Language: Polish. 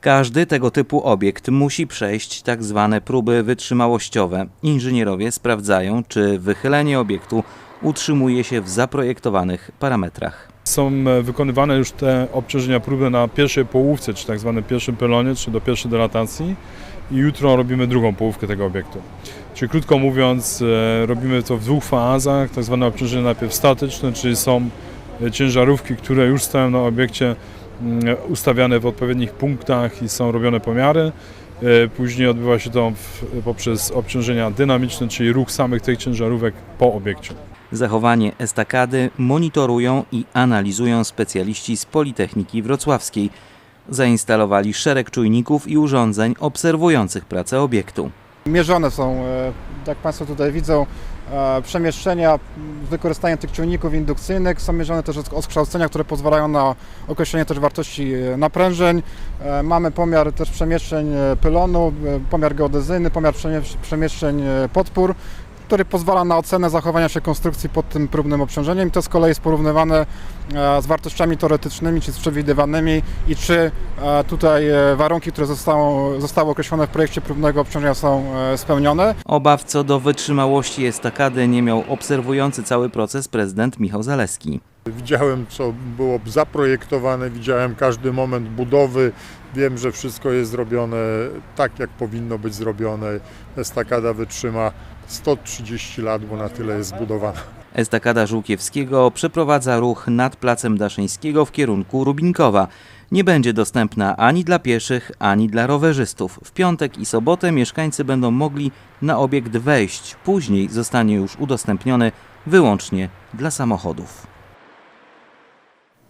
Każdy tego typu obiekt musi przejść tak zwane próby wytrzymałościowe. Inżynierowie sprawdzają, czy wychylenie obiektu utrzymuje się w zaprojektowanych parametrach. Są e, wykonywane już te obciążenia próby na pierwszej połówce, czy tak zwanym pierwszym pylonie, czy do pierwszej delatacji i jutro robimy drugą połówkę tego obiektu. Czyli krótko mówiąc, e, robimy to w dwóch fazach, tak zwane obciążenie najpierw statyczne, czyli są e, ciężarówki, które już stoją na obiekcie ustawiane w odpowiednich punktach i są robione pomiary. E, Później odbywa się to poprzez obciążenia dynamiczne, czyli ruch samych tych ciężarówek po obiekcie. Zachowanie estakady monitorują i analizują specjaliści z Politechniki Wrocławskiej. Zainstalowali szereg czujników i urządzeń obserwujących pracę obiektu. Mierzone są, e, jak Państwo tutaj widzą, e, przemieszczenia z wykorzystaniem tych czujników indukcyjnych. Są mierzone też oskształcenia, które pozwalają na określenie też wartości e, naprężeń. Mamy pomiar też przemieszczeń pylonu, pomiar geodezyjny, pomiar przemiesz- przemieszczeń podpór, który pozwala na ocenę zachowania się konstrukcji pod tym próbnym obciążeniem. I to z kolei jest porównywane e, z wartościami teoretycznymi czy z przewidywanymi i czy e, tutaj e, warunki, które zostało, zostały określone w projekcie próbnego obciążenia są spełnione. Obaw co do wytrzymałości estakady nie miał obserwujący cały proces prezydent Michał Zaleski. Widziałem, co było zaprojektowane, widziałem każdy moment budowy. Wiem, że wszystko jest zrobione tak, jak powinno być zrobione. Estakada wytrzyma 130 lat, bo na tyle jest zbudowana. Estakada Żółkiewskiego przeprowadza ruch nad placem Daszyńskiego w kierunku Rubinkowa. Nie będzie dostępna ani dla pieszych, ani dla rowerzystów. W piątek i sobotę mieszkańcy będą mogli na obiekt wejść. Później zostanie już udostępniony wyłącznie dla samochodów.